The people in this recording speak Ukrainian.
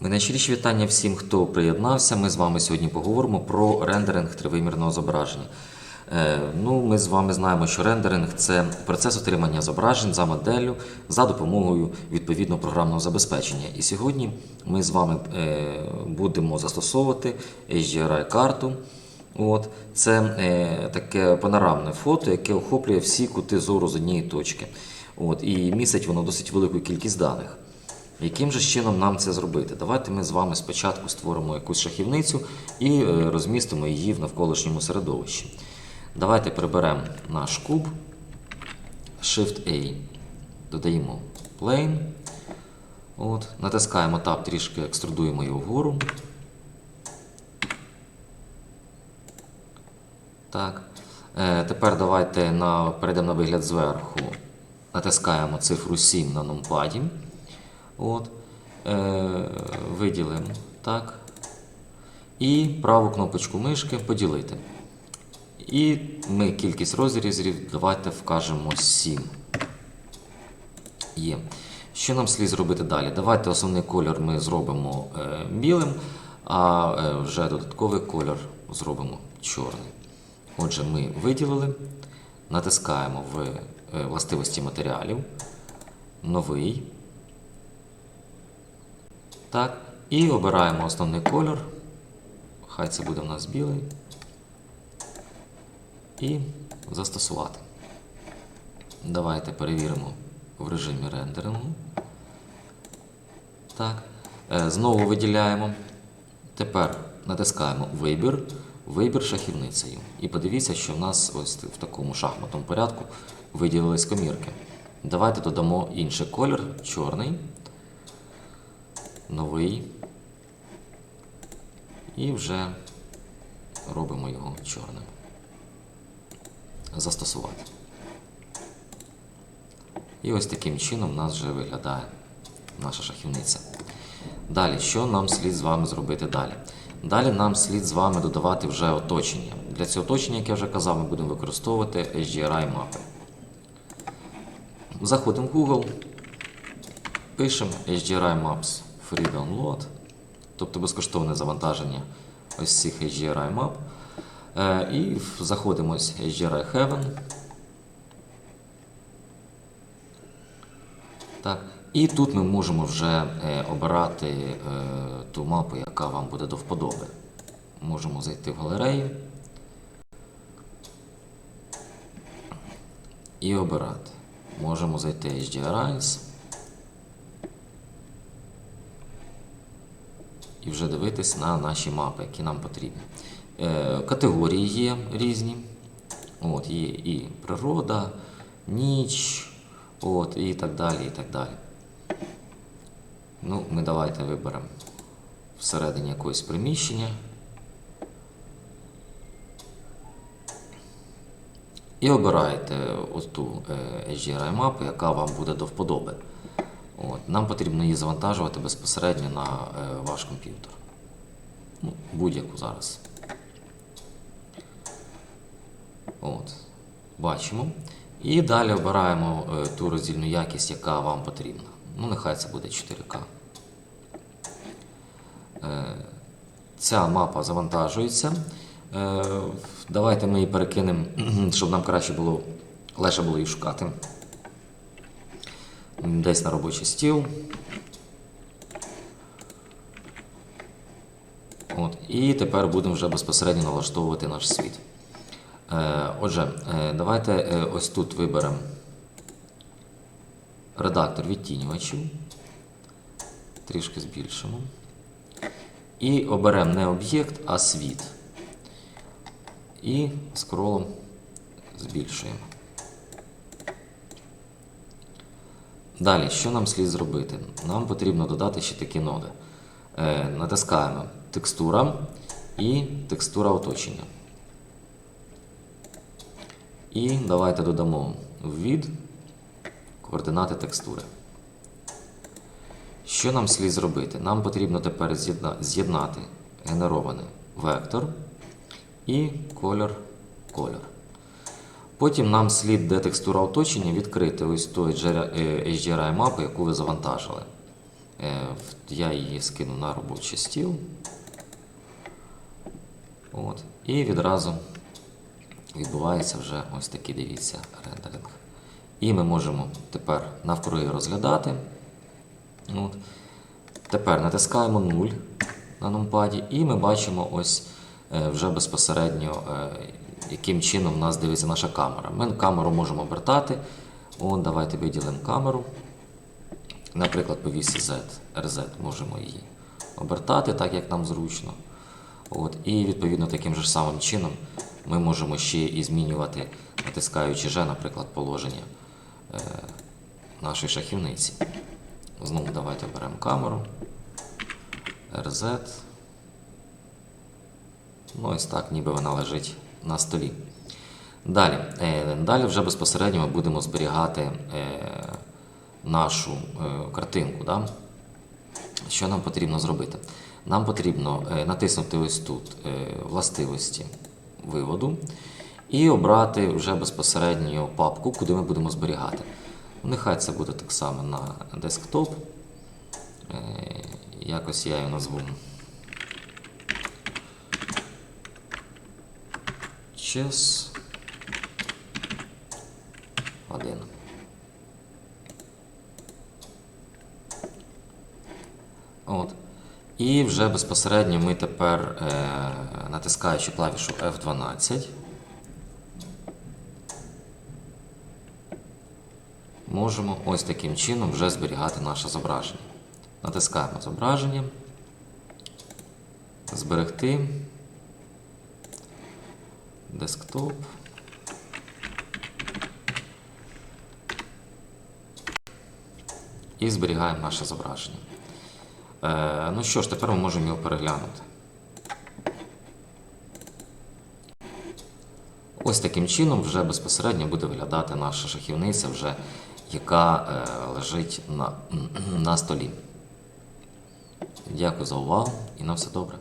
Найщиріші вітання всім, хто приєднався. Ми з вами сьогодні поговоримо про рендеринг тривимірного зображення. Е, ну, ми з вами знаємо, що рендеринг це процес отримання зображень за моделлю за допомогою відповідного програмного забезпечення. І сьогодні ми з вами е, будемо застосовувати HDRI-карту. От, це е, таке панорамне фото, яке охоплює всі кути зору з однієї точки. От, і містить воно досить велику кількість даних. Яким же чином нам це зробити? Давайте ми з вами спочатку створимо якусь шахівницю і е, розмістимо її в навколишньому середовищі. Давайте приберемо наш куб, Shift-A, додаємо Plane. От, натискаємо Tab, трішки екструдуємо його вгору. Так. Е, тепер давайте на, перейдемо на вигляд зверху. Натискаємо цифру 7 на нумпаді. От. Е, виділимо. Так. І праву кнопочку мишки поділити. І ми кількість розрізів давайте вкажемо 7. Є. Що нам слід зробити далі? Давайте основний кольор ми зробимо е, білим, а е, вже додатковий кольор зробимо чорний. Отже, ми виділили, натискаємо в е, властивості матеріалів, новий. Так, і обираємо основний кольор. Хай це буде в нас білий. І застосувати. Давайте перевіримо в режимі рендерингу. Так. Е, Знову виділяємо. Тепер натискаємо Вибір, вибір шахівницею. І подивіться, що в нас ось в такому шахматному порядку виділились комірки. Давайте додамо інший колір, чорний, новий. І вже робимо його чорним. Застосувати. І ось таким чином в нас вже виглядає наша шахівниця. Далі, що нам слід з вами зробити далі? Далі нам слід з вами додавати вже оточення. Для цього оточення, як я вже казав, ми будемо використовувати HDRI мапи. Заходимо в Google, пишемо HDRI Maps Free Download, тобто безкоштовне завантаження ось цих HDRI мап. Е, І заходимо ось HDRI Heaven. Так. І тут ми можемо вже е, обирати е, ту мапу, яка вам буде до вподоби. Можемо зайти в галерею і обирати. Можемо зайти HDRIs і вже дивитись на наші мапи, які нам потрібні. Е, Категорії є різні. От, є і природа, ніч, от, і так далі. і так далі. Ну, ми давайте виберемо всередині якогось приміщення. І обираєте оту е, HDRI мапу, яка вам буде до вподоби. От, нам потрібно її завантажувати безпосередньо на е, ваш комп'ютер. Ну, будь-яку зараз. От, бачимо. І далі обираємо е, ту роздільну якість, яка вам потрібна. Ну, нехай це буде 4К. Е, ця мапа завантажується. Е, давайте ми її перекинемо, щоб нам краще було, легше було її шукати. Десь на робочий стіл. От, і тепер будемо вже безпосередньо налаштовувати наш світ. Е, отже, е, давайте е, ось тут виберемо редактор відтінювачів. Трішки збільшимо. І оберемо не об'єкт, а світ. І скролом збільшуємо. Далі, що нам слід зробити? Нам потрібно додати ще такі ноди. Е, натискаємо текстура і текстура оточення. І давайте додамо від координати текстури. Що нам слід зробити? Нам потрібно тепер з'єднати генерований вектор і колір. Потім нам слід, де текстура оточення, відкрити ось той HDRI мапу, яку ви завантажили. Е, Я її скину на робочий стіл. От. І відразу відбувається вже ось такий, дивіться, рендеринг. І ми можемо тепер навкруги розглядати. От. Тепер натискаємо 0 на нумпаді, і ми бачимо ось е, вже безпосередньо, е, яким чином в нас дивиться наша камера. Ми камеру можемо обертати. От, давайте виділимо камеру. Наприклад, по вісі Z, RZ можемо її обертати так, як нам зручно. От, і відповідно таким же самим чином ми можемо ще і змінювати, натискаючи G, наприклад, положення е, нашої шахівниці. Знову давайте беремо камеру. RZ. Ну, ось так, ніби вона лежить на столі. Далі, е, далі вже безпосередньо ми будемо зберігати е, нашу е, картинку. Да? Що нам потрібно зробити? Нам потрібно натиснути ось тут властивості виводу і обрати вже безпосередньо папку, куди ми будемо зберігати. Нехай це буде так само на десктоп. Якось я її назву. Chess 1. От. І вже безпосередньо ми тепер, е, натискаючи клавішу F12, можемо ось таким чином вже зберігати наше зображення. Натискаємо зображення, зберегти, десктоп. І зберігаємо наше зображення. Е, ну що ж, тепер ми можемо його переглянути. Ось таким чином вже безпосередньо буде виглядати наша шахівниця, вже, яка е, лежить на, на столі. Дякую за увагу і на все добре.